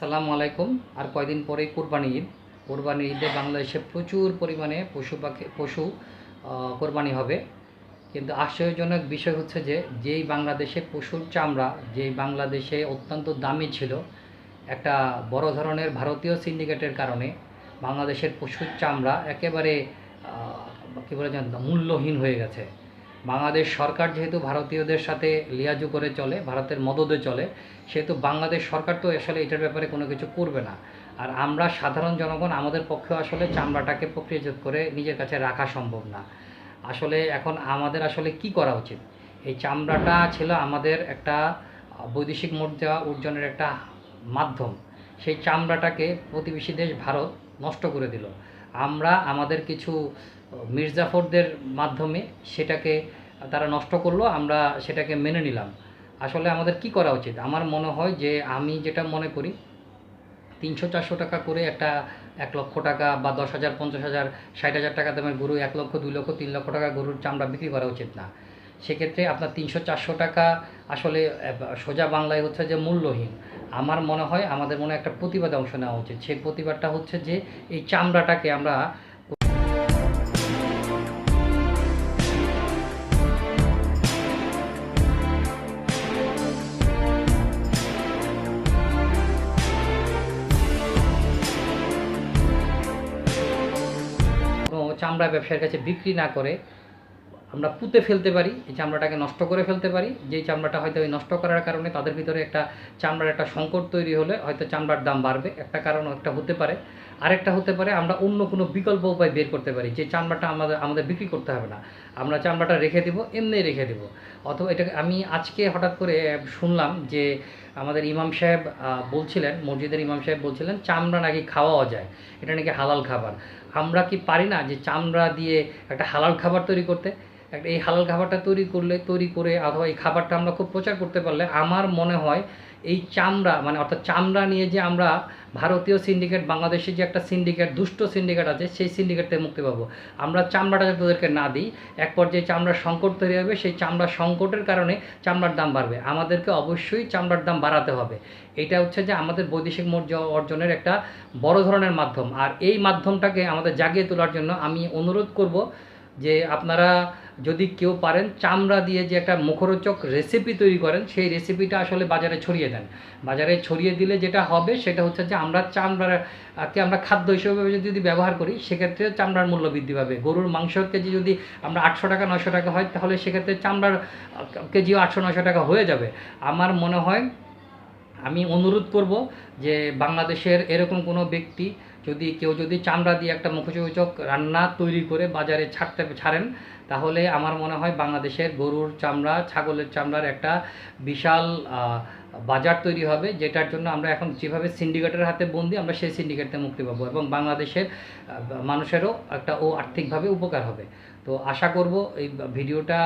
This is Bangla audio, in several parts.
সালামু আলাইকুম। আর কয়দিন পরেই কোরবানি ঈদ। কোরবানি ঈদে বাংলাদেশে প্রচুর পরিমাণে পশু পাখি, পশু কোরবানি হবে। কিন্তু আশ্চর্যজনক বিষয় হচ্ছে যে, যেই বাংলাদেশে পশুর চামড়া, যেই বাংলাদেশে অত্যন্ত দামি ছিল, একটা বড় ধরনের ভারতীয় সিন্ডিকেটের কারণে বাংলাদেশের পশুর চামড়া একেবারে কী বলে মূল্যহীন হয়ে গেছে। বাংলাদেশ সরকার যেহেতু ভারতীয়দের সাথে লিয়াজু করে চলে, ভারতের মদদে চলে, সেহেতু বাংলাদেশ সরকার তো আসলে এটার ব্যাপারে কোনো কিছু করবে না। আর আমরা সাধারণ জনগণ, আমাদের পক্ষে আসলে চামড়াটাকে প্রক্রিয়াজাত করে নিজের কাছে রাখা সম্ভব না। আসলে এখন আমাদের আসলে কি করা উচিত? এই চামড়াটা ছিল আমাদের একটা বৈদেশিক মুদ্রা অর্জনের একটা মাধ্যম। সেই চামড়াটাকে প্রতিবেশী দেশ ভারত নষ্ট করে দিল। আমরা আমাদের কিছু মির্জাফরদের মাধ্যমে সেটাকে তারা নষ্ট করল, আমরা সেটাকে মেনে নিলাম। আসলে আমাদের কি করা উচিত? আমার মনে হয় যে আমি যেটা মনে করি, তিনশো চারশো টাকা করে একটা এক লক্ষ টাকা বা দশ হাজার, পঞ্চাশ হাজার, ষাট হাজার টাকা দামের গরু এক লক্ষ, দুই লক্ষ, তিন লক্ষ টাকা গরুর চামড়া বিক্রি করা উচিত না। সেক্ষেত্রে আপনার তিনশো চারশো টাকা আসলে সোজা বাংলায় হচ্ছে যে মূল্যহীন। আমার মনে হয় আমাদের মনে একটা প্রতিবাদে অংশ নেওয়া উচিত। সেই প্রতিবাদটা হচ্ছে যে এই চামড়াটাকে আমরা চামড়া ব্যবসায়ীর কাছে বিক্রি না করে আমরা পুঁতে ফেলতে পারি, এই চামড়াটাকে নষ্ট করে ফেলতে পারি। যেই চামড়াটা হয়তো ওই নষ্ট করার কারণে তাদের ভিতরে একটা চামড়ার একটা সংকট তৈরি হলে হয়তো চামড়ার দাম বাড়বে। একটা কারণ একটা হতে পারে। আরেকটা হতে পারে, আমরা অন্য কোনো বিকল্প উপায় বের করতে পারি যে চামড়াটা আমাদের আমাদের বিক্রি করতে হবে না। আমরা চামড়াটা রেখে দিব, এমনি রেখে দিব। অথবা এটা আমি আজকে হঠাৎ করে শুনলাম যে আমাদের ইমাম সাহেব বলছিলেন, মসজিদের ইমাম সাহেব বলছিলেন, চামড়া নাকি খাওয়াও যায়। এটা নাকি হালাল খাবার। আমরা কি পারি না যে চামড়া দিয়ে একটা হালাল খাবার তৈরি করতে? একটা এই হালাল খাবারটা তৈরি করলে, তৈরি করে অথবা এই খাবারটা আমরা খুব প্রচার করতে পারলে আমার মনে হয় এই চামড়া মানে অর্থাৎ চামড়া নিয়ে যে আমরা ভারতীয় সিন্ডিকেট বাংলাদেশের যে একটা সিন্ডিকেট দুষ্ট সিন্ডিকেট আছে, সেই সিন্ডিকেট থেকে মুক্তি পাবো। আমরা চামড়াটা যাতে ওদেরকে না দিই, এক পর্যায়ে চামড়ার সংকট তৈরি হবে, সেই চামড়ার সংকটের কারণে চামড়ার দাম বাড়বে। আমাদেরকে অবশ্যই চামড়ার দাম বাড়াতে হবে। এটা হচ্ছে যে আমাদের বৈদেশিক মৌর্য অর্জনের একটা বড় ধরনের মাধ্যম। আর এই মাধ্যমটাকে আমাদের জাগিয়ে তোলার জন্য আমি অনুরোধ করব যে আপনারা যদি কেউ পারেন চামড়া দিয়ে যে একটা মুখরোচক রেসিপি তৈরি করেন, সেই রেসিপিটা আসলে বাজারে ছড়িয়ে দেন। বাজারে ছড়িয়ে দিলে যেটা হবে সেটা হচ্ছে যে আমরা চামড়াকে আমরা খাদ্য হিসেবে যদি ব্যবহার করি, সেক্ষেত্রে চামড়ার মূল্য বৃদ্ধি পাবে। গরুর মাংস কেজি যদি আমরা আটশো টাকা নশো টাকা হয়, তাহলে সেক্ষেত্রে চামড়ার কেজিও আটশো নশো টাকা হয়ে যাবে। আমার মনে হয়, আমি অনুরোধ করব যে বাংলাদেশের এরকম কোনো ব্যক্তি যদি কেউ যদি চামড়া দিয়ে একটা মুখোচোচক রান্না তৈরি করে বাজারে ছাড়তে, ছাড়েন, তাহলে আমার মনে হয় বাংলাদেশের গরুর চামড়া, ছাগলের চামড়ার একটা বিশাল বাজার তৈরি হবে, যেটার জন্য আমরা এখন যেভাবে সিন্ডিকেটের হাতে বন্দি, আমরা সেই সিন্ডিকেট মুক্তি পাবো এবং বাংলাদেশের মানুষেরও একটা ও আর্থিকভাবে উপকার হবে। তো আশা করব এই ভিডিওটা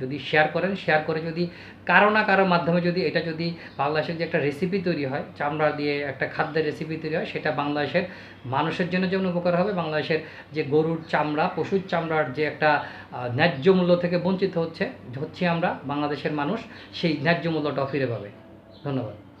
যদি শেয়ার করেন শেয়ার করে যদি কারও না কারও মাধ্যমে যদি এটা যদি বাংলাদেশের যে একটা রেসিপি তৈরি হয়, চামড়া দিয়ে একটা খাদ্যের রেসিপি তৈরি হয়, সেটা বাংলাদেশের মানুষের জন্য যেমন উপকার হবে, বাংলাদেশের যে গরুর চামড়া, পশুর চামড়ার যে একটা ন্যায্য মূল্য থেকে বঞ্চিত হচ্ছে হচ্ছে আমরা বাংলাদেশের মানুষ, সেই ন্যায্য মূল্যটাও ফিরে পাবে। ধন্যবাদ।